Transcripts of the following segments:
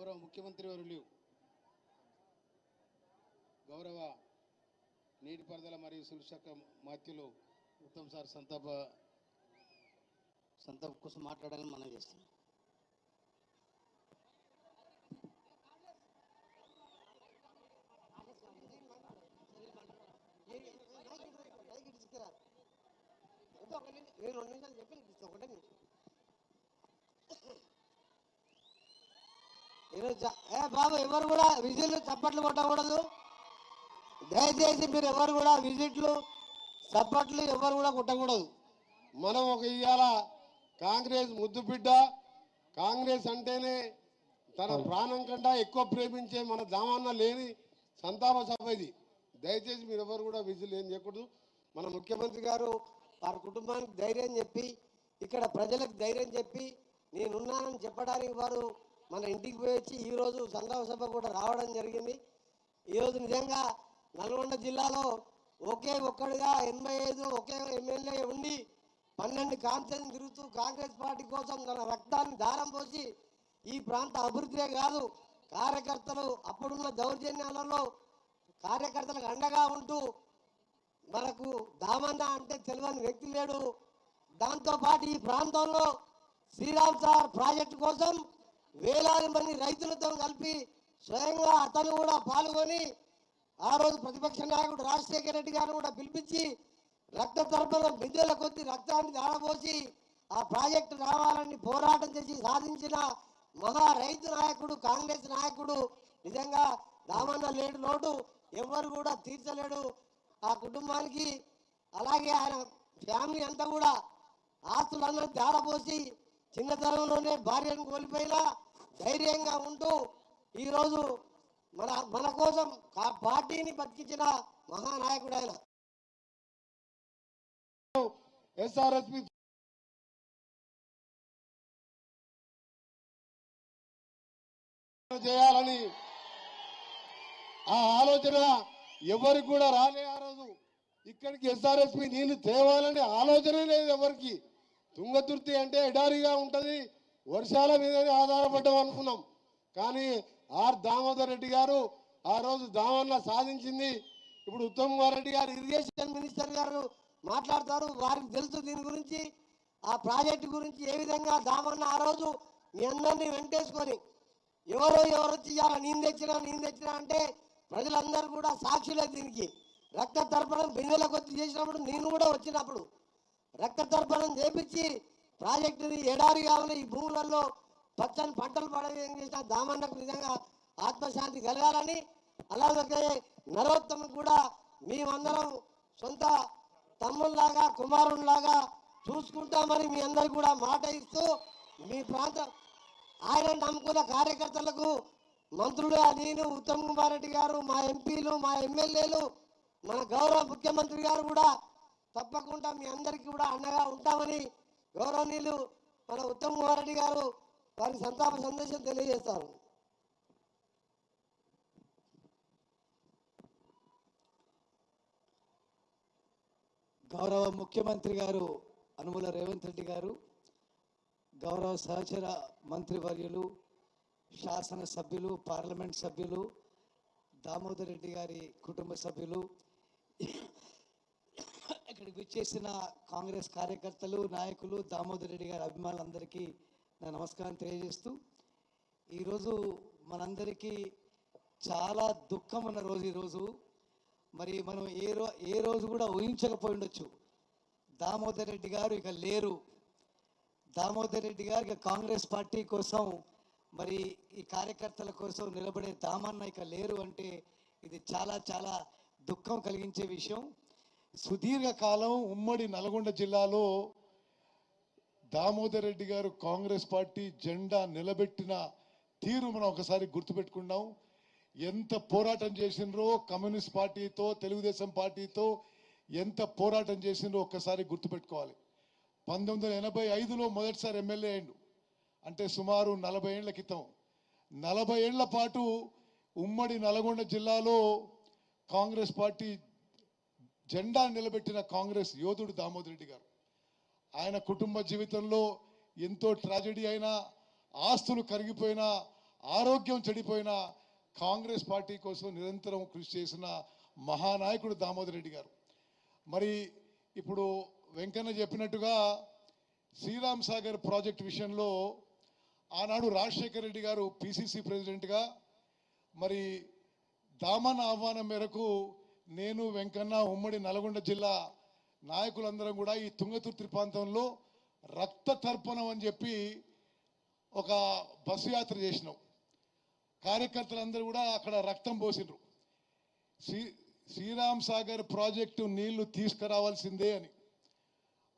గౌరవ ముఖ్యమంత్రి వర్యులు గౌరవ నీటిపారుదల మరియు సురక్షక మాత్యులు ఉత్తమ్ సార్ సంతాప సంతాప కోసం మాట్లాడాలని మనం చేస్తున్నాం నేను రెండు నిమిషాలు చెప్పి ఒకటే నిమిషం. ఈరోజు జ- ఏ బాబు ఎవరు కూడా విజిట్లు చప్పట్లు కొట్టకూడదు. దయచేసి మీరు ఎవరు కూడా విజిట్లు చప్పట్లు ఎవరు కూడా కొట్టకూడదు. మనం ఒక ఇవాళ కాంగ్రెస్ ముద్దు బిడ్డ. కాంగ్రెస్ అంటేనే తన ప్రాణం కంటే ఎక్కువ ప్రేమించే మన దామన్న లేని సంతాప సభ ఇది. దయచేసి మీరు ఎవరు కూడా విజిల్ ఏం చేయకూడదు. మన ముఖ్యమంత్రి గారు వారి కుటుంబానికి ధైర్యం చెప్పి ఇక్కడ ప్రజలకు ధైర్యం చెప్పి నేనున్నానని చెప్పడానికి వారు మన ఇంటికి పోయి వచ్చి ఈరోజు సంఘం సభ కూడా రావడం జరిగింది. ఈరోజు నిజంగా నల్గొండ జిల్లాలో ఒకే ఒక్కడిగా ఎనభై ఐదు ఒకే ఎమ్మెల్యే ఉండి పన్నెండు కాన్ఫరెన్స్ తిరుగుతూ కాంగ్రెస్ పార్టీ కోసం తన రక్తాన్ని దారం పోసి ఈ ప్రాంత అభివృద్ధే కాదు కార్యకర్తలు అప్పుడున్న దౌర్జన్యాలలో కార్యకర్తలకు అండగా ఉంటూ మనకు దామన్న అంటే తెలియని వ్యక్తి లేడు. దాంతోపాటు ఈ ప్రాంతంలో శ్రీరామ్ సార్ ప్రాజెక్టు కోసం వేలాది మంది రైతులతో కలిపి స్వయంగా అతను కూడా పాల్గొని ఆ రోజు ప్రతిపక్ష నాయకుడు రాజశేఖర రెడ్డి గారు కూడా పిలిపించి రక్త తర్పణ బిందెల కొద్ది రక్తాన్ని దాడబోసి ఆ ప్రాజెక్టు రావాలని పోరాటం చేసి సాధించిన మహా రైతు నాయకుడు కాంగ్రెస్ నాయకుడు నిజంగా దామన్న లేడు లోటు ఎవరు కూడా తీర్చలేడు. ఆ కుటుంబానికి అలాగే ఆయన ఫ్యామిలీ అంతా కూడా ఆస్తులందరూ దాడబోసి చిన్నతనంలోనే భార్యను కోల్పోయినా ధైర్యంగా ఉంటూ ఈరోజు మన మన కోసం ఆ పార్టీని బతికించిన మహానాయకుడు ఆయన. ఎస్ఆర్ఎస్పి చేయాలని ఆ ఆలోచన ఎవరికి కూడా రాలే ఆ రోజు. ఇక్కడికి ఎస్ఆర్ఎస్పి నీళ్ళు తేవాలని ఆలోచన లేదు ఎవరికి. తుంగతుర్తి అంటే ఎడారిగా ఉంటుంది. వర్షాల మీదనే ఆధారపడ్డాం అనుకున్నాం. కానీ ఆర్ దామోదర్ రెడ్డి గారు ఆ రోజు దామన్న సాధించింది. ఇప్పుడు ఉత్తమ్ కుమార్ రెడ్డి గారు ఇరిగేషన్ మినిస్టర్ గారు మాట్లాడతారు. వారికి తెలుసు దీని గురించి. ఆ ప్రాజెక్టు గురించి ఏ విధంగా దామన్న ఆ రోజు మీ అందరినీ వెంటేసుకొని ఎవరో ఎవరు వచ్చి ఇవాళ నేను తెచ్చినా నేను తెచ్చినా అంటే ప్రజలందరూ కూడా సాక్షులే దీనికి. రక్త తర్పణం బిందెలకు వచ్చి చేసినప్పుడు నేను కూడా వచ్చినప్పుడు రక్తదర్పణం చేపించి ప్రాజెక్టుని ఎడారి కావాలి ఈ భూములలో పచ్చని పంటలు పడవేం చేసిన దామన్నకు నిజంగా ఆత్మశాంతి కలగాలని అలాగే నరోత్తమ కూడా మేమందరం సొంత తమ్ముళ్ళలాగా కుమారుల్లాగా చూసుకుంటామని మీ అందరు కూడా మాట ఇస్తూ మీ ప్రాంతం ఆయన నమ్ముకున్న కార్యకర్తలకు మంత్రులు నేను ఉత్తమ్ కుమార్ రెడ్డి గారు మా ఎంపీలు మా ఎమ్మెల్యేలు మన గౌరవ ముఖ్యమంత్రి గారు కూడా తప్పకుండా మీ అందరికీ కూడా అండగా ఉంటామని గౌరవనీయులు మన ఉత్తమ్ కుమార్ రెడ్డి గారు వారి సంతాప సందేశం తెలియజేస్తారు. గౌరవ ముఖ్యమంత్రి గారు అనుమల రేవంత్ రెడ్డి గారు గౌరవ సహచర మంత్రివర్యులు శాసన సభ్యులు పార్లమెంట్ సభ్యులు దామోదర్ రెడ్డి గారి కుటుంబ సభ్యులు ఇక్కడికి విచ్చేసిన కాంగ్రెస్ కార్యకర్తలు నాయకులు దామోదర్ రెడ్డి గారి అభిమానులందరికీ నా నమస్కారం తెలియజేస్తూ ఈరోజు మనందరికీ చాలా దుఃఖం ఉన్న రోజు ఈరోజు. మరి మనం ఏ రో ఏ రోజు కూడా ఊహించకపోయి ఉండొచ్చు. దామోదర్ రెడ్డి గారు ఇక లేరు. దామోదర్ రెడ్డి గారు ఇక కాంగ్రెస్ పార్టీ కోసం మరి ఈ కార్యకర్తల కోసం నిలబడే దామన్న ఇక లేరు అంటే ఇది చాలా చాలా దుఃఖం కలిగించే విషయం. సుదీర్ఘకాలం ఉమ్మడి నల్గొండ జిల్లాలో దామోదర్ రెడ్డి గారు కాంగ్రెస్ పార్టీ జెండా నిలబెట్టిన తీరు మనం ఒకసారి గుర్తుపెట్టుకున్నాం ఎంత పోరాటం చేసినరో కమ్యూనిస్ట్ పార్టీతో తెలుగుదేశం పార్టీతో ఎంత పోరాటం చేసినరో ఒక్కసారి గుర్తుపెట్టుకోవాలి. పంతొమ్మిది వందల ఎనభై ఐదులో మొదటిసారి ఎమ్మెల్యే అయిండు అంటే సుమారు నలభై ఏళ్ళ క్రితం. నలభై ఏళ్ళ పాటు ఉమ్మడి నల్గొండ జిల్లాలో కాంగ్రెస్ పార్టీ జెండా నిలబెట్టిన కాంగ్రెస్ యోధుడు దామోదర్ రెడ్డి గారు. ఆయన కుటుంబ జీవితంలో ఎంతో ట్రాజెడీ అయినా ఆస్తులు కరిగిపోయినా ఆరోగ్యం చెడిపోయిన కాంగ్రెస్ పార్టీ కోసం నిరంతరం కృషి చేసిన మహానాయకుడు దామోదర్ రెడ్డి గారు. మరి ఇప్పుడు వెంకన్న చెప్పినట్టుగా శ్రీరామ్ సాగర్ ప్రాజెక్ట్ విషయంలో ఆనాడు రాజశేఖర రెడ్డి గారు పిసిసి ప్రెసిడెంట్గా మరి దామన్ ఆహ్వానం మేరకు నేను వెంకన్న ఉమ్మడి నల్గొండ జిల్లా నాయకులందరం కూడా ఈ తుంగతుర్తి ప్రాంతంలో రక్త తర్పణం అని చెప్పి ఒక బస్సు యాత్ర చేసినాం. కార్యకర్తలందరూ కూడా అక్కడ రక్తం పోసిండ్రు శ్రీ శ్రీరామ్ సాగర్ ప్రాజెక్టు నీళ్ళు తీసుకురావాల్సిందే అని.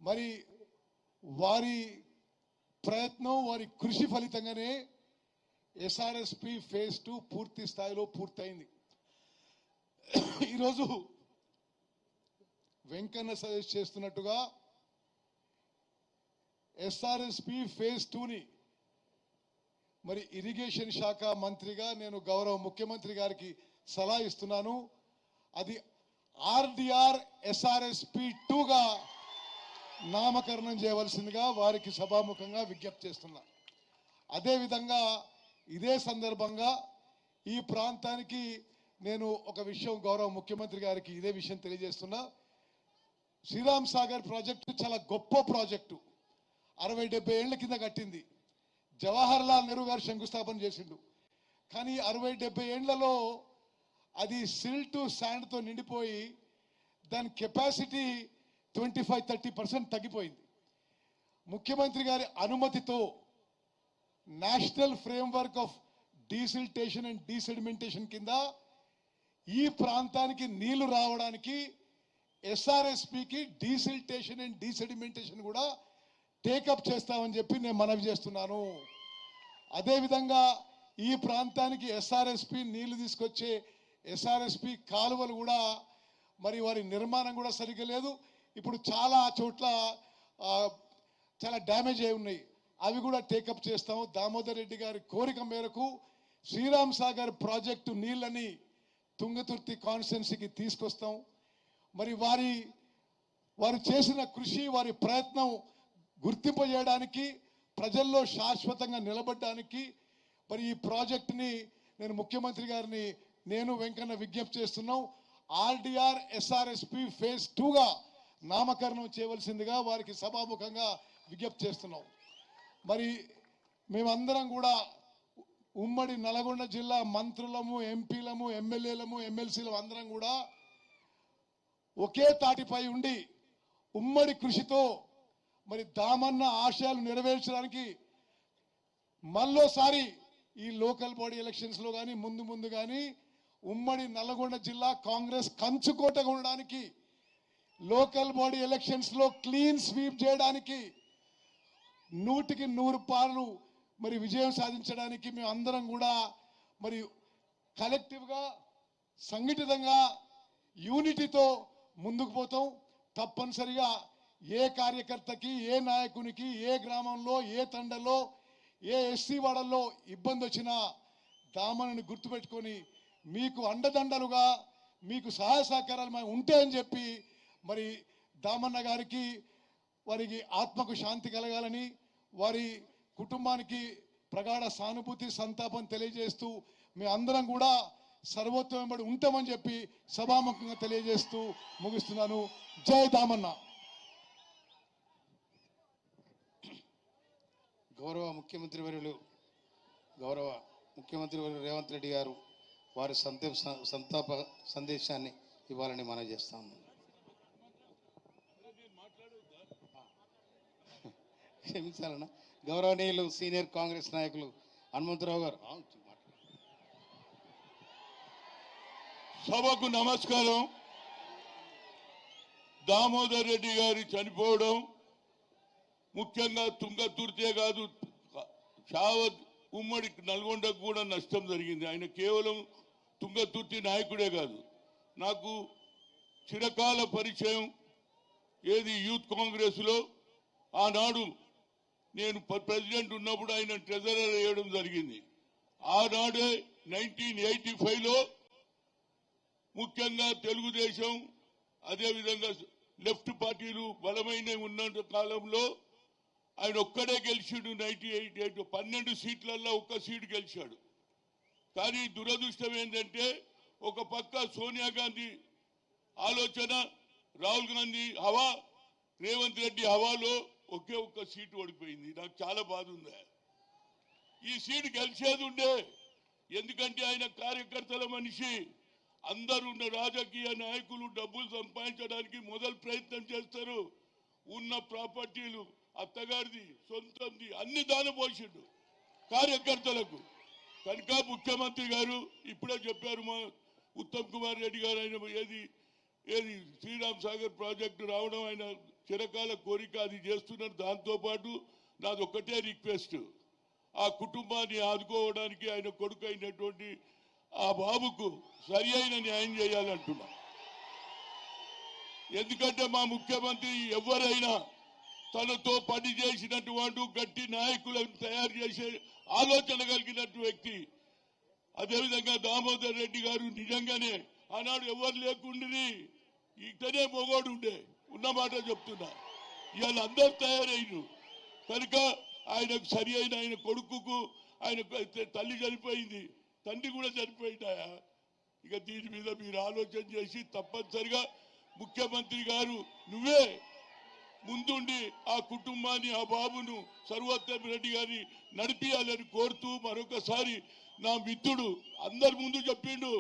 మరి వారి ప్రయత్నం వారి కృషి ఫలితంగానే ఎస్ఆర్ఎస్పి ఫేజ్ టూ పూర్తి స్థాయిలో పూర్తయింది. ఈరోజు వెంకన్న సజెస్ట్ చేస్తున్నట్టుగా ఎస్ఆర్ఎస్పి ఫేజ్ టూని మరి ఇరిగేషన్ శాఖ మంత్రిగా నేను గౌరవ ముఖ్యమంత్రి గారికి సలహా ఇస్తున్నాను. అది ఆర్డిఆర్ ఎస్ఆర్ఎస్పి టూగా నామకరణం చేయవలసిందిగా వారికి సభాముఖంగా విజ్ఞప్తి చేస్తున్నా. అదేవిధంగా ఇదే సందర్భంగా ఈ ప్రాంతానికి నేను ఒక విషయం గౌరవ ముఖ్యమంత్రి గారికి ఇదే విషయం తెలియజేస్తున్నా. శ్రీరామ్ సాగర్ ప్రాజెక్టు చాలా గొప్ప ప్రాజెక్టు. అరవై డెబ్బై ఏళ్ళ కింద కట్టింది. జవహర్ లాల్ నెహ్రూ గారు శంకుస్థాపన చేసిండు. కానీ అరవై డెబ్బై ఏళ్ళలో అది సిల్ టు శాండ్తో నిండిపోయి దాని capacity twenty five thirty percent తగ్గిపోయింది. ముఖ్యమంత్రి గారి అనుమతితో national framework of desiltation and desedimentation కింద ఈ ప్రాంతానికి నీళ్ళు రావడానికి ఎస్ఆర్ఎస్పికి డీసిల్టేషన్ అండ్ డీసెడిమెంటేషన్ కూడా టేకప్ చేస్తామని చెప్పి నేను మనవి చేస్తున్నాను. అదేవిధంగా ఈ ప్రాంతానికి ఎస్ఆర్ఎస్పి నీళ్ళు తీసుకొచ్చే ఎస్ఆర్ఎస్పి కాలువలు కూడా మరి వారి నిర్మాణం కూడా సరిగ్గా లేదు. ఇప్పుడు చాలా చోట్ల చాలా డ్యామేజ్ అయి ఉన్నాయి. అవి కూడా టేకప్ చేస్తాము. దామోదర్ రెడ్డి గారి కోరిక మేరకు శ్రీరామ్ సాగర్ ప్రాజెక్టు నీళ్ళని తుంగతుర్తి కాన్స్టిట్యున్సీకి తీసుకొస్తాం. మరి వారి వారు చేసిన కృషి వారి ప్రయత్నం గుర్తింపజేయడానికి ప్రజల్లో శాశ్వతంగా నిలబడడానికి మరి ఈ ప్రాజెక్టుని నేను ముఖ్యమంత్రి గారిని నేను వెంకన్న విజ్ఞప్తి చేస్తున్నాం. ఆర్డిఆర్ ఎస్ఆర్ఎస్పి ఫేజ్ టూగా నామకరణం చేయవలసిందిగా వారికి సభాముఖంగా విజ్ఞప్తి చేస్తున్నాం. మరి మేమందరం కూడా ఉమ్మడి నల్గొండ జిల్లా మంత్రులము ఎంపీలము ఎమ్మెల్యేలము ఎమ్మెల్సీలు అందరం కూడా ఒకే తాటిపై ఉండి ఉమ్మడి కృషితో మరి దామన్న ఆశయాలు నెరవేర్చడానికి మళ్ళోసారి ఈ లోకల్ బాడీ ఎలక్షన్స్లో కానీ ముందు ముందు కానీ ఉమ్మడి నల్గొండ జిల్లా కాంగ్రెస్ కంచుకోటగా ఉండడానికి లోకల్ బాడీ ఎలక్షన్స్లో క్లీన్ స్వీప్ చేయడానికి నూటికి నూరు పాలు మరి విజయం సాధించడానికి మేము అందరం కూడా మరి కలెక్టివ్గా సంఘటితంగా యూనిటీతో ముందుకు పోతాం. తప్పనిసరిగా ఏ కార్యకర్తకి ఏ నాయకునికి ఏ గ్రామంలో ఏ తండలో ఏ ఎస్సీ వాడల్లో ఇబ్బంది వచ్చినా దామనని గుర్తుపెట్టుకొని మీకు అండదండలుగా మీకు సహాయ సహకారాలు ఉంటాయని చెప్పి మరి దామన్న గారికి వారికి ఆత్మకు శాంతి కలగాలని వారి కుటుంబానికి ప్రగాఢ సానుభూతి సంతాపం తెలియజేస్తూ మీ అందరం కూడా సర్వోత్తమబడి ఉంటామని చెప్పి సభాముఖంగా తెలియజేస్తూ ముగిస్తున్నాను. జై దామన్న. గౌరవ ముఖ్యమంత్రి వర్యులు గౌరవ ముఖ్యమంత్రి వర్యులు రేవంత్ రెడ్డి గారు వారి సంతాప సంతాప సందేశాన్ని ఇవ్వాలని మనం చేస్తాము క్షమించాలన్నా? గౌరవనీయులు సీనియర్ కాంగ్రెస్ నాయకులు హనుమంతరావు గారు. సభకు నమస్కారం. దామోదర్ రెడ్డి గారి చనిపోవడం ముఖ్యంగా తుంగతుర్తే కాదు షావత్ ఉమ్మడి నల్గొండకు కూడా నష్టం జరిగింది. ఆయన కేవలం తుంగతుర్తి నాయకుడే కాదు. నాకు చిరకాల పరిచయం ఏది యూత్ కాంగ్రెస్లో? ఆనాడు నేను ప్రెసిడెంట్ ఉన్నప్పుడు ఆయన ట్రెజరర్ వేయడం జరిగింది. ఆనాడే నైన్టీన్ ఎయిటీ ఫైవ్లో ముఖ్యంగా తెలుగుదేశం అదేవిధంగా లెఫ్ట్ పార్టీలు బలమైన ఉన్న కాలంలో ఆయన ఒక్కడే గెలిచాడు నైన్టీ ఎయిట్ ఎయిట్ పన్నెండు సీట్లలో ఒక్క సీటు గెలిచాడు. కానీ దురదృష్టం ఏంటంటే ఒక పక్క సోనియా గాంధీ ఆలోచన రాహుల్ గాంధీ హవా రేవంత్ రెడ్డి హవాలో ఒకే ఒక్క సీటు ఓడిపోయింది. నాకు చాలా బాధ ఉంది. ఈ సీటు గెలిచేది ఉండే. ఎందుకంటే ఆయన కార్యకర్తల మనిషి. అందరు ఉన్న రాజకీయ నాయకులు డబ్బులు సంపాదించడానికి మొదలు ప్రయత్నం చేస్తారు. ఉన్న ప్రాపర్టీలు అత్తగారిది సొంతంది అన్ని దానపోసిండు కార్యకర్తలకు. కనుక ముఖ్యమంత్రి గారు ఇప్పుడే చెప్పారు మా ఉత్తమ్ కుమార్ రెడ్డి గారు ఆయన ఏది ఏది? శ్రీరామ్ సాగర్ ప్రాజెక్టు రావడం ఆయన చిరకాల కోరిక అది చేస్తున్నారు దాంతో పాటు నాది ఒక్కటే రిక్వెస్ట్. ఆ కుటుంబాన్ని ఆదుకోవడానికి ఆయన కొడుకు అయినటువంటి ఆ బాబుకు సరి అయిన న్యాయం చేయాలంటున్నా. ఎందుకంటే మా ముఖ్యమంత్రి ఎవరైనా తనతో పని చేసినటువంటి గట్టి నాయకులను తయారు చేసే ఆలోచన కలిగినట్టు వ్యక్తి. అదేవిధంగా దామోదర్ రెడ్డి గారు నిజంగానే ఆనాడు ఎవరు లేకుండిరి ఇతనే మొగోడు ఉండే. ఉన్నమాట చెప్తున్నా. ఇవాళ అందరు తయారైన కనుక ఆయనకు సరి అయిన ఆయన కొడుకుకు ఆయన తల్లి చనిపోయింది. తండ్రి కూడా చనిపోయిందాయా? ఇక దీని మీద మీరు ఆలోచన చేసి తప్పనిసరిగా ముఖ్యమంత్రి గారు నువ్వే ముందుండి ఆ కుటుంబాన్ని ఆ బాబును సర్వోత్తమ రెడ్డి గారిని నడిపియాలని కోరుతూ మరొకసారి నా మిత్రుడు అందరి ముందు చెప్పిండు.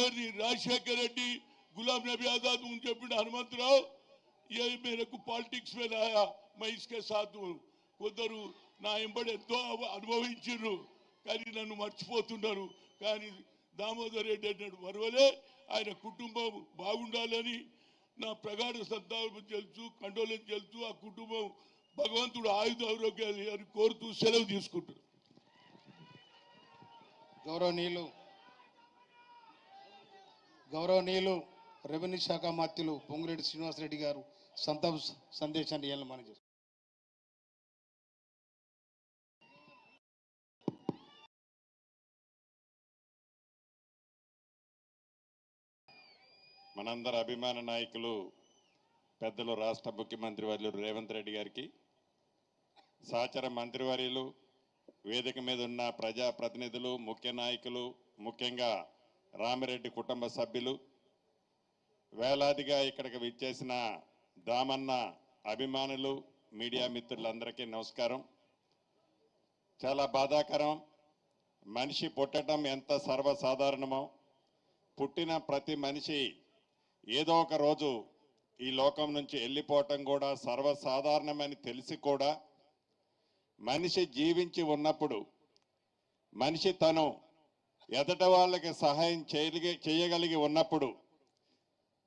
ఏది రాజశేఖర రెడ్డి గులాం నబీ ఆజాద్ అని చెప్పిన హనుమంతరావు. ఏ మేరకు పాలిటిక్స్ మీద ఆయా మై ఇస్కే సాత్ కొందరు నా ఎంబడి ఎంతో అనుభవించారు కానీ నన్ను మర్చిపోతున్నారు. కానీ దామోదర్ రెడ్డి అన్నాడు మరవలే ఆయన కుటుంబం బాగుండాలని నా ప్రగాఢ సంతాపం తెలుసు కండోలం తెలుసు. ఆ కుటుంబం భగవంతుడు ఆయుధ ఆరోగ్యాలు అని కోరుతూ సెలవు తీసుకుంటారు గౌరవనీయులు గౌరవనీయులు రెవెన్యూ శాఖ మాత్యులు పొంగిరెడ్డి శ్రీనివాసరెడ్డి గారు సంతాప సందేశాన్ని ఇవ్వాలని మనం చేస్తాం మనందరి అభిమాన నాయకులు పెద్దలు రాష్ట్ర ముఖ్యమంత్రి వర్యులు రేవంత్ రెడ్డి గారికి సహచర మంత్రివర్యులు వేదిక మీద ఉన్న ప్రజాప్రతినిధులు ముఖ్య నాయకులు ముఖ్యంగా రామిరెడ్డి కుటుంబ సభ్యులు వేలాదిగా ఇక్కడికి విచ్చేసిన దామన్న అభిమానులు మీడియా మిత్రులందరికీ నమస్కారం. చాలా బాధాకరం. మనిషి పుట్టడం ఎంత సర్వసాధారణమో. పుట్టిన ప్రతి మనిషి ఏదో ఒక రోజు ఈ లోకం నుంచి వెళ్ళిపోవటం కూడా సర్వసాధారణమని తెలిసి కూడా మనిషి జీవించి ఉన్నప్పుడు మనిషి తను ఎదట వాళ్ళకి సహాయం చేయగలిగి చేయగలిగి ఉన్నప్పుడు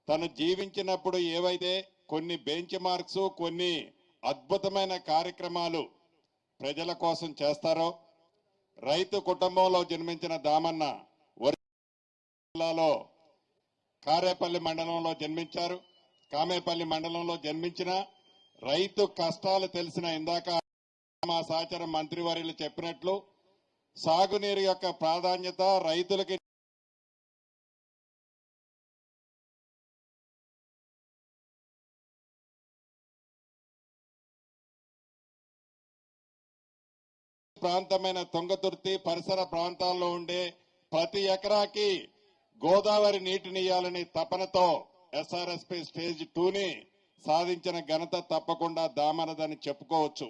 తను జీవించినప్పుడు ఏవైతే కొన్ని బెంచ్ మార్క్స్ కొన్ని అద్భుతమైన కార్యక్రమాలు ప్రజల కోసం చేస్తారో రైతు కుటుంబంలో జన్మించిన దామన్న వరి జిల్లాలో కారేపల్లి మండలంలో జన్మించారు. కామేపల్లి మండలంలో జన్మించిన రైతు కష్టాలు తెలిసిన ఇందాక మా సహచర మంత్రివర్యులు చెప్పినట్లు సాగునీరు యొక్క ప్రాధాన్యత రైతులకి ప్రాంతమైన తుంగతుర్తి పరిసర ప్రాంతాల్లో ఉండే ప్రతి ఎకరాకి గోదావరి నీటినియాలని తపనతో ఎస్ఆర్ఎస్పి స్టేజ్ టూని సాధించిన ఘనత తప్పకుండా దామనదని చెప్పుకోవచ్చు.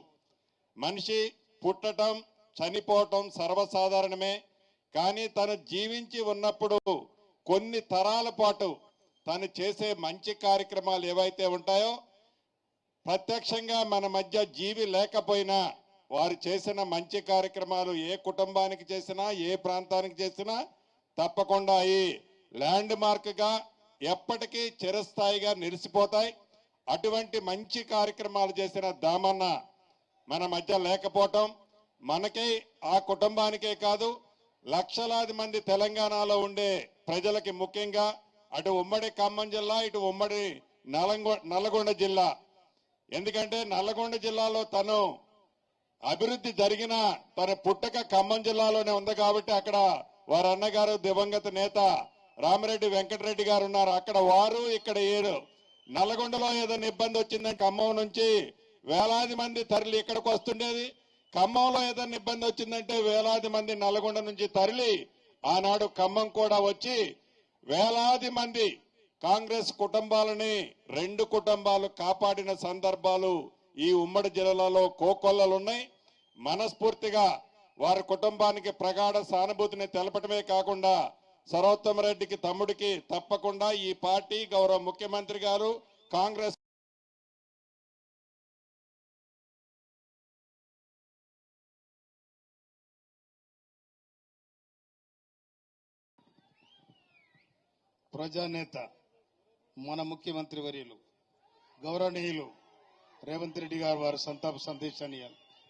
మనిషి పుట్టటం చనిపోవటం సర్వసాధారణమే. కానీ తను జీవించి ఉన్నప్పుడు కొన్ని తరాల పాటు తను చేసే మంచి కార్యక్రమాలు ఏవైతే ఉంటాయో ప్రత్యక్షంగా మన మధ్య జీవి లేకపోయినా వారు చేసిన మంచి కార్యక్రమాలు ఏ కుటుంబానికి చేసినా ఏ ప్రాంతానికి చేసినా తప్పకుండా ఈ ల్యాండ్ మార్క్గా ఎప్పటికీ చిరస్థాయిగా నిలిచిపోతాయి. అటువంటి మంచి కార్యక్రమాలు చేసిన దామన్న మన మధ్య లేకపోవటం మనకి ఆ కుటుంబానికే కాదు లక్షలాది మంది తెలంగాణలో ఉండే ప్రజలకి ముఖ్యంగా అటు ఉమ్మడి ఖమ్మం జిల్లా ఇటు ఉమ్మడి నలంగొ నల్లగొండ జిల్లా. ఎందుకంటే నల్లగొండ జిల్లాలో తను అభివృద్ధి జరిగిన తన పుట్టక ఖమ్మం జిల్లాలోనే ఉంది కాబట్టి అక్కడ వారి అన్నగారు దివంగత నేత రామిరెడ్డి వెంకటరెడ్డి గారు ఉన్నారు. అక్కడ వారు ఇక్కడ ఏడు. నల్లగొండలో ఏదైనా ఇబ్బంది వచ్చిందని ఖమ్మం నుంచి వేలాది మంది తరలి ఇక్కడికి వస్తుండేది. ఖమ్మంలో ఏదైనా ఇబ్బంది వచ్చిందంటే వేలాది మంది నల్గొండ నుంచి తరలి ఆనాడు ఖమ్మం కూడా వచ్చి వేలాది మంది కాంగ్రెస్ కుటుంబాలని రెండు కుటుంబాలు కాపాడిన సందర్భాలు ఈ ఉమ్మడి జిల్లాలో కోకొల్లలున్నాయి. మనస్ఫూర్తిగా వారి కుటుంబానికి ప్రగాఢ సానుభూతిని తెలపటమే కాకుండా సరోత్తమ రెడ్డికి తమ్ముడికి తప్పకుండా ఈ పార్టీ గౌరవ ముఖ్యమంత్రి గారు కాంగ్రెస్ ప్రజానేత మన ముఖ్యమంత్రి వర్యులు గౌరవనీయులు రేవంత్ రెడ్డి గారు వారు సంతాప సందేశాన్ని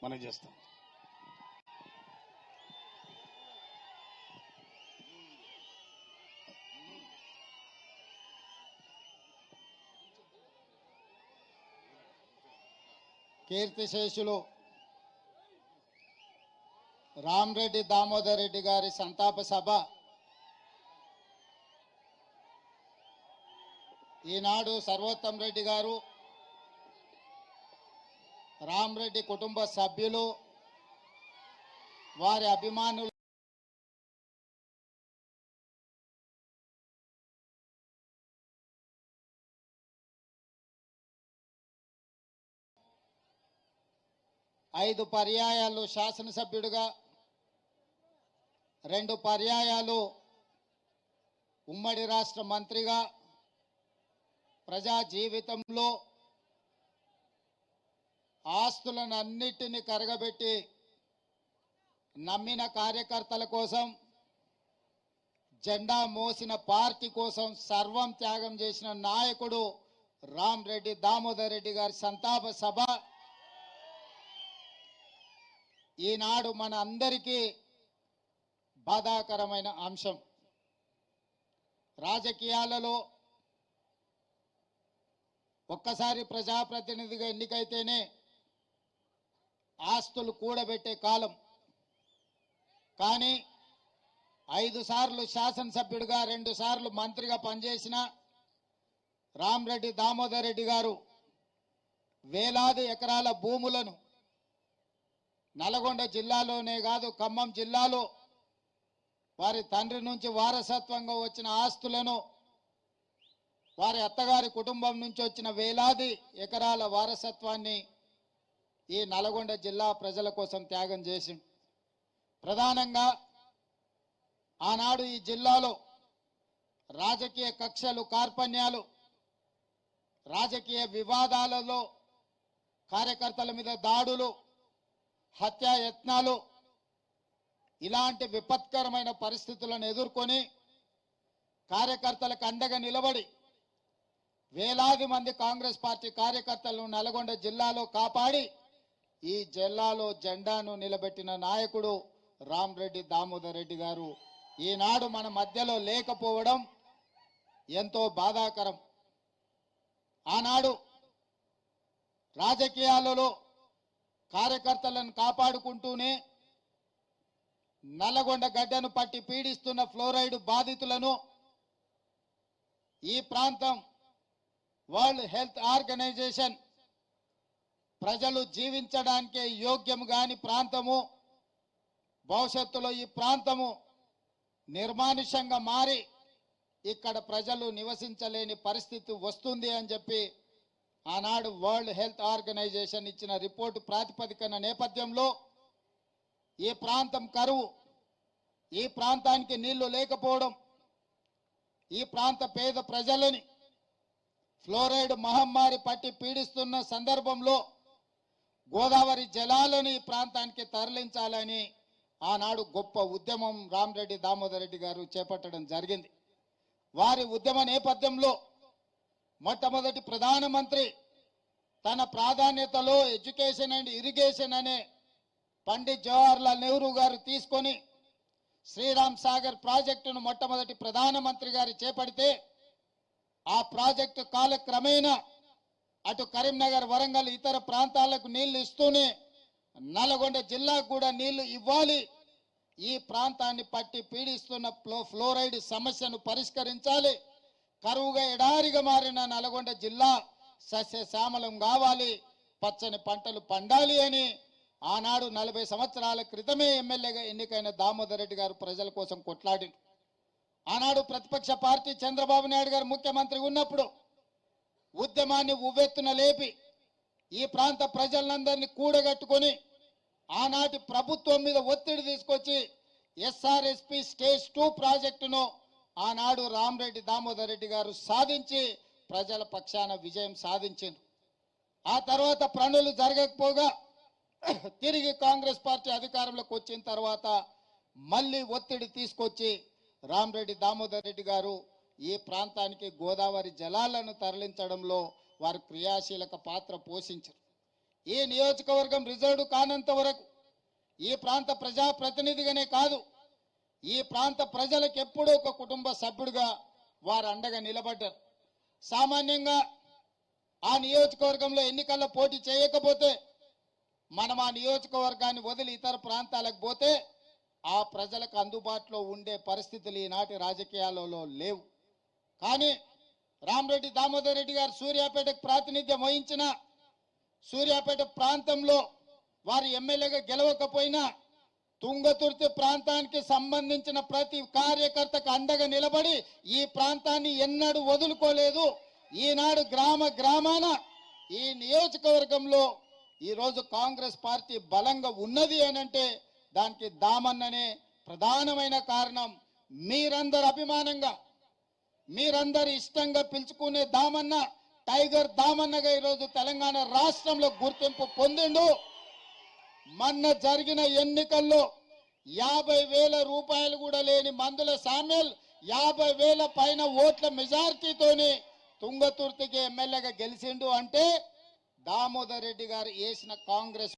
మనం చేస్తాం. కీర్తిశేషులు రామరెడ్డి దామోదర్ రెడ్డి గారి సంతాప సభ ఈనాడు సర్వోత్తం రెడ్డి గారు రామ్రెడ్డి కుటుంబ సభ్యులు వారి అభిమానులు ఐదు పర్యాయాలు శాసనసభ్యుడిగా రెండు పర్యాయాలు ఉమ్మడి రాష్ట్ర మంత్రిగా ప్రజా జీవితంలో ఆస్తులను అన్నిటినీ కరగబెట్టి నమ్మిన కార్యకర్తల కోసం జెండా మోసిన పార్టీ కోసం సర్వం త్యాగం చేసిన నాయకుడు రామ్ రెడ్డి దామోదర్ రెడ్డి గారి సంతాప సభ. ఈనాడు మన అందరికీ బాధాకరమైన అంశం. రాజకీయాలలో ఒక్కసారి ప్రజాప్రతినిధిగా ఎన్నికైతేనే ఆస్తులు కూడబెట్టే కాలం. కానీ ఐదు సార్లు శాసనసభ్యుడిగా రెండు సార్లు మంత్రిగా పనిచేసిన రామరెడ్డి దామోదర్ రెడ్డి గారు వేలాది ఎకరాల భూములను నల్గొండ జిల్లాలోనే కాదు ఖమ్మం జిల్లాలో వారి తండ్రి నుంచి వారసత్వంగా వచ్చిన ఆస్తులను వారి అత్తగారి కుటుంబం నుంచి వచ్చిన వేలాది ఎకరాల వారసత్వాన్ని ఈ నల్గొండ జిల్లా ప్రజల కోసం త్యాగం చేసి ప్రధానంగా ఆనాడు ఈ జిల్లాలో రాజకీయ కక్షలు కార్పణ్యాలు రాజకీయ వివాదాలలో కార్యకర్తల మీద దాడులు హత్యాయత్నాలు ఇలాంటి విపత్కరమైన పరిస్థితులను ఎదుర్కొని కార్యకర్తలకు అండగా నిలబడి వేలాది మంది కాంగ్రెస్ పార్టీ కార్యకర్తలను నల్గొండ జిల్లాలో కాపాడి ఈ జిల్లాలో జెండాను నిలబెట్టిన నాయకుడు రామ్ రెడ్డి దామోదర్ రెడ్డి గారు. ఈనాడు మన మధ్యలో లేకపోవడం ఎంతో బాధాకరం. ఆనాడు రాజకీయాలలో కార్యకర్తలను కాపాడుకుంటూనే నల్లగొండ గడ్డను పట్టి పీడిస్తున్న ఫ్లోరైడ్ బాధితులను ఈ ప్రాంతం వరల్డ్ హెల్త్ ఆర్గనైజేషన్ ప్రజలు జీవించడానికే యోగ్యం కాని ప్రాంతము భవిష్యత్తులో ఈ ప్రాంతము నిర్మానుషంగా మారి ఇక్కడ ప్రజలు నివసించలేని పరిస్థితి వస్తుంది అని చెప్పి ఆనాడు వరల్డ్ హెల్త్ ఆర్గనైజేషన్ ఇచ్చిన రిపోర్టు ప్రాతిపదికన నేపథ్యంలో ఈ ప్రాంతం కరువు. ఈ ప్రాంతానికి నీళ్ళు లేకపోవడం ఈ ప్రాంత పేద ప్రజలని ఫ్లోరైడ్ మహమ్మారి పట్టి పీడిస్తున్న సందర్భంలో గోదావరి జలాలను ఈ ప్రాంతానికి తరలించాలని ఆనాడు గొప్ప ఉద్యమం రామరెడ్డి దామోదర్ రెడ్డి గారు చేపట్టడం జరిగింది. వారి ఉద్యమ నేపథ్యంలో మొట్టమొదటి ప్రధానమంత్రి తన ప్రాధాన్యతలో ఎడ్యుకేషన్ అండ్ ఇరిగేషన్ అనే పండిత్ జవహర్లాల్ నెహ్రూ గారు తీసుకొని శ్రీరామ్ సాగర్ ప్రాజెక్టును మొట్టమొదటి ప్రధానమంత్రి గారు చేపడితే ఆ ప్రాజెక్టు కాలక్రమేణా అటు కరీంనగర్ వరంగల్ ఇతర ప్రాంతాలకు నీళ్ళు ఇస్తూనే నల్గొండ జిల్లాకు కూడా నీళ్ళు ఇవ్వాలి. ఈ ప్రాంతాన్ని పట్టి పీడిస్తున్న ఫ్లో- ఫ్లోరైడ్ సమస్యను పరిష్కరించాలి. కరువుగా ఎడారిగా మారిన నల్గొండ జిల్లా సస్యశ్యామలం కావాలి. పచ్చని పంటలు పండాలి అని ఆనాడు నలభై సంవత్సరాల క్రితమే ఎమ్మెల్యేగా ఎన్నికైన దామోదర్ రెడ్డి గారు ప్రజల కోసం కొట్లాడి ఆనాడు ప్రతిపక్ష పార్టీ చంద్రబాబు నాయుడు గారు ముఖ్యమంత్రి ఉన్నప్పుడు ఉద్యమాన్ని ఉవ్వెత్తున లేపి ఈ ప్రాంత ప్రజలందరినీ కూడగట్టుకొని ఆనాటి ప్రభుత్వం మీద ఒత్తిడి తీసుకొచ్చి ఎస్ఆర్ఎస్పి స్టేజ్ టూ ప్రాజెక్టును ఆనాడు రామరెడ్డి దామోదర్ రెడ్డి గారు సాధించి ప్రజల పక్షాన విజయం సాధించింది ఆ తర్వాత పనులు జరగకపోగా తిరిగి కాంగ్రెస్ పార్టీ అధికారంలోకి వచ్చిన తర్వాత మళ్ళీ ఒత్తిడి తీసుకొచ్చి రామరెడ్డి దామోదర్ రెడ్డి గారు ఈ ప్రాంతానికి గోదావరి జలాలను తరలించడంలో వారు క్రియాశీలక పాత్ర పోషించారు. ఈ నియోజకవర్గం రిజర్వ్ కానంత వరకు ఈ ప్రాంత ప్రజాప్రతినిధిగానే కాదు ఈ ప్రాంత ప్రజలకు ఎప్పుడూ ఒక కుటుంబ సభ్యుడిగా వారు అండగా నిలబడ్డారు. సామాన్యంగా ఆ నియోజకవర్గంలో ఎన్నికల్లో పోటీ చేయకపోతే మనం ఆ నియోజకవర్గాన్ని వదిలి ఇతర ప్రాంతాలకు పోతే ఆ ప్రజలకు అందుబాటులో ఉండే పరిస్థితులు ఈనాటి రాజకీయాలలో లేవు. కానీ రామరెడ్డి దామోదర్ రెడ్డి గారు సూర్యాపేటకు ప్రాతినిధ్యం వహించిన సూర్యాపేట ప్రాంతంలో వారు ఎమ్మెల్యేగా గెలవకపోయినా తుంగతుర్తి ప్రాంతానికి సంబంధించిన ప్రతి కార్యకర్తకు అండగా నిలబడి ఈ ప్రాంతాన్ని ఎన్నడూ వదులుకోలేదు. ఈనాడు గ్రామ గ్రామాన ఈ నియోజకవర్గంలో ఈరోజు కాంగ్రెస్ పార్టీ బలంగా ఉన్నది అనంటే దానికి దామన్ననే ప్రధానమైన కారణం మీరందరు అభిమానంగా మీరందరు ఇష్టంగా పిలుచుకునే దామన్న టైగర్ దామన్నగా ఈరోజు తెలంగాణ రాష్ట్రంలో గుర్తింపు పొందిండు. మొన్న జరిగిన ఎన్నికల్లో యాభై వేల రూపాయలు కూడా లేని మందుల సామ్యల్ యాభై వేల పైన ఓట్ల మెజార్టీతోని తుంగతుర్తికి ఎమ్మెల్యేగా గెలిచిండు అంటే దామోదర్ రెడ్డి గారు వేసిన కాంగ్రెస్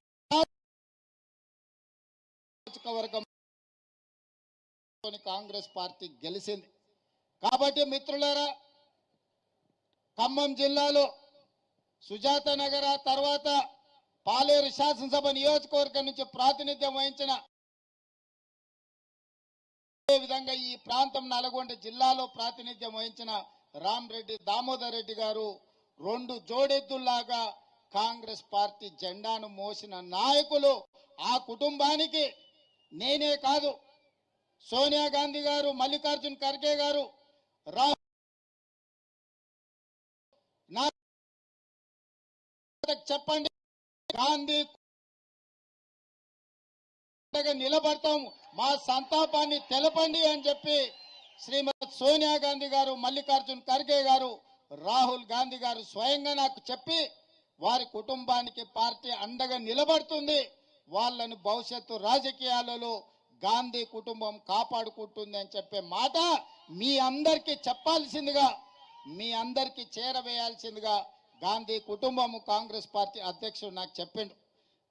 నియోజకవర్గం కాంగ్రెస్ పార్టీ గెలిచింది. కాబట్టి మిత్రులారా ఖమ్మం జిల్లాలో సుజాత నగర తర్వాత పాలేరు శాసనసభ నియోజకవర్గం నుంచి ప్రాతినిధ్యం వహించిన అదే విధంగా ఈ ప్రాంతం నల్గొండ జిల్లాలో ప్రాతినిధ్యం వహించిన రామ్రెడ్డి దామోదర్ రెడ్డి గారు రెండు జోడెద్దుల్లాగా కాంగ్రెస్ పార్టీ జెండాను మోసిన నాయకులు ఆ కుటుంబానికి నేనే కాదు. సోనియా గాంధీ గారు మల్లికార్జున్ ఖర్గే గారు రాహుల్ నా చెప్పండి. గాంధీ అండగా నిలబడతాం. మా సంతాపాన్ని తెలపండి అని చెప్పి శ్రీమతి సోనియా గాంధీ గారు మల్లికార్జున్ ఖర్గే గారు రాహుల్ గాంధీ గారు స్వయంగా నాకు చెప్పి వారి కుటుంబానికి పార్టీ అండగా నిలబడుతుంది. వాళ్ళను భవిష్యత్తు రాజకీయాలలో గాంధీ కుటుంబం కాపాడుకుంటుంది అని చెప్పే మాట మీ అందరికీ చెప్పాల్సిందిగా మీ అందరికీ చేరవేయాల్సిందిగా గాంధీ కుటుంబము కాంగ్రెస్ పార్టీ అధ్యక్షుడు నాకు చెప్పిండు.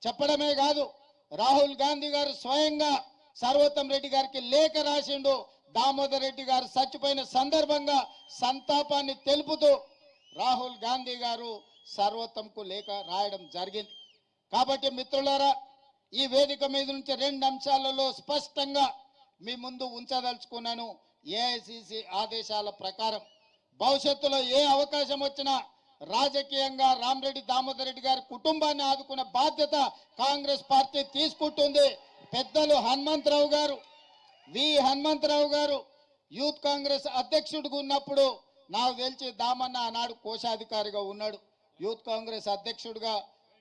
చెప్పడమే కాదు రాహుల్ గాంధీ గారు స్వయంగా సర్వోత్తం రెడ్డి గారికి లేఖ రాసిండు. దామోదర్ రెడ్డి గారు చచ్చిపోయిన సందర్భంగా సంతాపాన్ని తెలుపుతూ రాహుల్ గాంధీ గారు సర్వోత్తంకు లేఖ రాయడం జరిగింది. కాబట్టి మిత్రులారా ఈ వేదిక మీద నుంచి రెండు అంశాలలో స్పష్టంగా మీ ముందు ఉంచదలుచుకున్నాను. ఏఐసిసి ఆదేశాల ప్రకారం భవిష్యత్తులో ఏ అవకాశం వచ్చినా రాజకీయంగా రామరెడ్డి దామోదర్ రెడ్డి గారి కుటుంబాన్ని ఆదుకునే బాధ్యత కాంగ్రెస్ పార్టీ తీసుకుంటుంది. పెద్దలు హనుమంతరావు గారు వి హనుమంతరావు గారు యూత్ కాంగ్రెస్ అధ్యక్షుడిగా ఉన్నప్పుడు నాకు తెలిసి దామన్న ఆనాడు కోశాధికారిగా ఉన్నాడు. యూత్ కాంగ్రెస్ అధ్యక్షుడిగా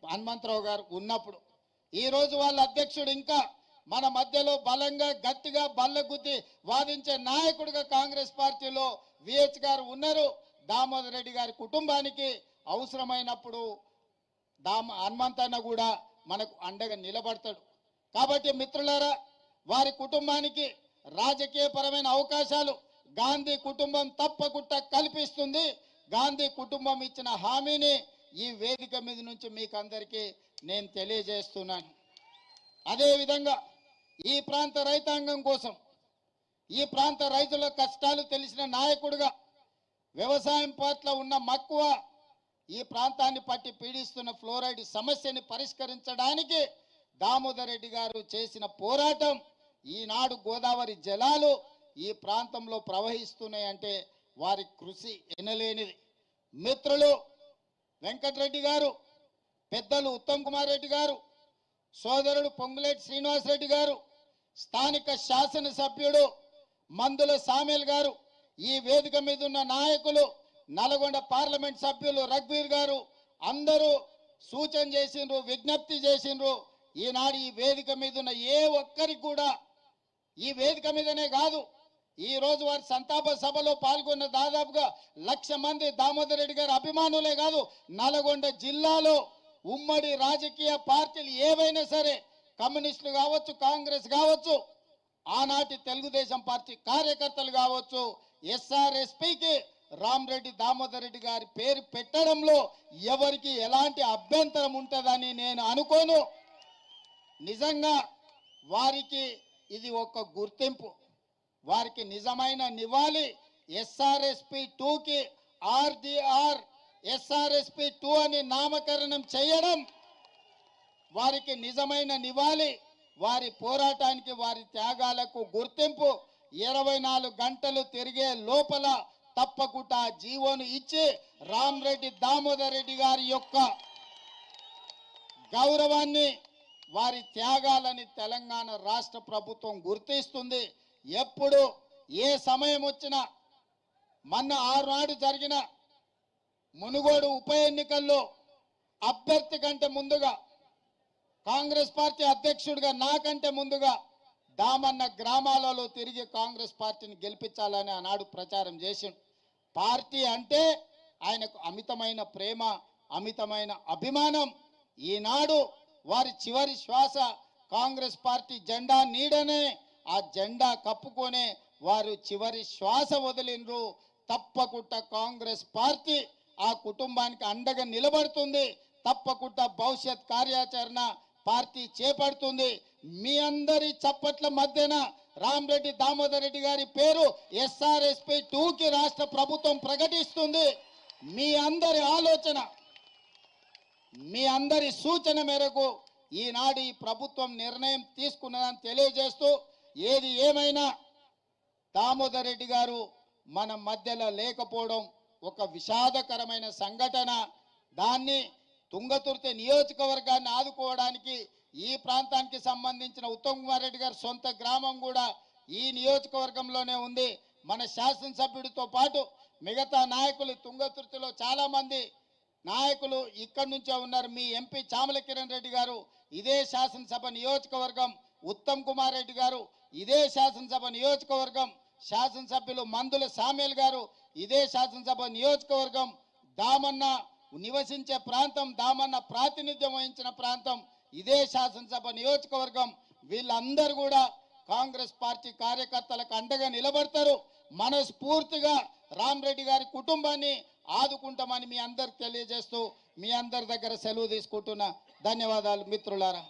హనుమంతరావు గారు ఉన్నప్పుడు ఈ రోజు వాళ్ళ అధ్యక్షుడు ఇంకా మన మధ్యలో బలంగా గట్టిగా బల్లగుద్ది వాదించే నాయకుడిగా కాంగ్రెస్ పార్టీలో విహెచ్ గారు ఉన్నారు. దామోదర్ రెడ్డి గారి కుటుంబానికి అవసరమైనప్పుడు దామ హనుమంతన్న కూడా మనకు అండగా నిలబడతాడు. కాబట్టి మిత్రులారా వారి కుటుంబానికి రాజకీయపరమైన అవకాశాలు గాంధీ కుటుంబం తప్పకుండా కల్పిస్తుంది. గాంధీ కుటుంబం ఇచ్చిన హామీని ఈ వేదిక మీద నుంచి మీకు అందరికీ నేను తెలియజేస్తున్నాను. అదేవిధంగా ఈ ప్రాంత రైతాంగం కోసం ఈ ప్రాంత రైతుల కష్టాలు తెలిసిన నాయకుడిగా వ్యవసాయం పట్ల ఉన్న మక్కువ ఈ ప్రాంతాన్ని పట్టి పీడిస్తున్న ఫ్లోరైడ్ సమస్యని పరిష్కరించడానికి దామోదర్ రెడ్డి గారు చేసిన పోరాటం ఈనాడు గోదావరి జలాలు ఈ ప్రాంతంలో ప్రవహిస్తున్నాయంటే వారి కృషి ఎనలేనిది. మిత్రులు వెంకటరెడ్డి గారు పెద్దలు ఉత్తమ్ కుమార్ రెడ్డి గారు సోదరుడు పొంగులేటి శ్రీనివాసరెడ్డి గారు స్థానిక శాసనసభ్యుడు మందుల సామేల్ గారు ఈ వేదిక మీద ఉన్న నాయకులు నల్గొండ పార్లమెంట్ సభ్యులు రఘ్వీర్ గారు అందరూ సూచన చేసిండ్రు విజ్ఞప్తి చేసిండ్రు ఈనాడు ఈ వేదిక మీద ఉన్న ఏ ఒక్కరికి కూడా ఈ వేదిక మీదనే కాదు ఈ రోజు వారి సంతాప సభలో పాల్గొన్న దాదాపుగా లక్ష మంది దామోదర్ రెడ్డి గారి అభిమానులే కాదు నల్గొండ జిల్లాలో ఉమ్మడి రాజకీయ పార్టీలు ఏవైనా సరే కమ్యూనిస్టులు కావచ్చు కాంగ్రెస్ కావచ్చు ఆనాటి తెలుగుదేశం పార్టీ కార్యకర్తలు కావచ్చు ఎస్ఆర్ఎస్పికి రామరెడ్డి దామోదర్ రెడ్డి గారి పేరు పెట్టడంలో ఎవరికి ఎలాంటి అభ్యంతరం ఉంటుందని నేను అనుకోను. నిజంగా వారికి ఇది ఒక గుర్తింపు. వారికి నిజమైన నివాళి ఎస్ఆర్ఎస్పి టూకి ఆర్డిఆర్ ఎస్ఆర్ఎస్పి టూ అని నామకరణం చేయడం వారికి నిజమైన నివాళి వారి పోరాటానికి వారి త్యాగాలకు గుర్తింపు. ఇరవై నాలుగు గంటలు తిరిగే లోపల తప్పకుండా జీవోను ఇచ్చి రామ్రెడ్డి దామోదర్ రెడ్డి గారి యొక్క గౌరవాన్ని వారి త్యాగాలని తెలంగాణ రాష్ట్ర ప్రభుత్వం గుర్తిస్తుంది. ఎప్పుడు ఏ సమయం వచ్చినా మొన్న ఆరునాడు జరిగిన మునుగోడు ఉప ఎన్నికల్లో అభ్యర్థి కంటే ముందుగా కాంగ్రెస్ పార్టీ అధ్యక్షుడిగా నాకంటే ముందుగా దామన్న గ్రామాలలో తిరిగి కాంగ్రెస్ పార్టీని గెలిపించాలని ఆనాడు ప్రచారం చేసిండు. పార్టీ అంటే ఆయనకు అమితమైన ప్రేమ అమితమైన అభిమానం. ఈనాడు వారి చివరి శ్వాస కాంగ్రెస్ పార్టీ జెండా నీడనే ఆ జెండా కప్పుకొనే వారు చివరి శ్వాస వదిలిండ్రు. తప్పకుండా కాంగ్రెస్ పార్టీ ఆ కుటుంబానికి అండగా నిలబడుతుంది. తప్పకుండా భవిష్యత్ కార్యాచరణ పార్టీ చేపడుతుంది. మీ అందరి చప్పట్ల మధ్యన రామరెడ్డి దామోదర్ రెడ్డి గారి పేరు ఎస్ఆర్ఎస్పి టూకి రాష్ట్ర ప్రభుత్వం ప్రకటిస్తుంది. మీ అందరి ఆలోచన మీ అందరి సూచన మేరకు ఈనాడు ఈ ప్రభుత్వం నిర్ణయం తీసుకున్నదని తెలియజేస్తూ ఏది ఏమైనా దామోదర్ రెడ్డి గారు మన మధ్యలో లేకపోవడం ఒక విషాదకరమైన సంఘటన దాన్ని తుంగతుర్తి నియోజకవర్గాన్ని ఆదుకోవడానికి ఈ ప్రాంతానికి సంబంధించిన ఉత్తమ్ కుమార్ రెడ్డి గారి సొంత గ్రామం కూడా ఈ నియోజకవర్గంలోనే ఉంది. మన శాసనసభ్యుడితో పాటు మిగతా నాయకులు తుంగతుర్తిలో చాలామంది నాయకులు ఇక్కడి నుంచే ఉన్నారు. మీ ఎంపీ చామల కిరణ్ రెడ్డి గారు ఇదే శాసనసభ నియోజకవర్గం. ఉత్తమ్ కుమార్ రెడ్డి గారు ఇదే శాసనసభ నియోజకవర్గం. శాసనసభ్యులు మందుల సామేల్ గారు ఇదే శాసనసభ నియోజకవర్గం దామన్న నివసించే ప్రాంతం దామన్న ప్రాతినిధ్యం వహించిన ప్రాంతం. ఇదే శాసనసభ నియోజకవర్గం. వీళ్ళందరూ కూడా కాంగ్రెస్ పార్టీ కార్యకర్తలకు అండగా నిలబడతారు. మనస్ఫూర్తిగా రామరెడ్డి గారి కుటుంబాన్ని ఆదుకుంటామని మీ అందరికి తెలియజేస్తూ మీ అందరి దగ్గర సెలవు తీసుకుంటున్నా. ధన్యవాదాలు మిత్రులారా.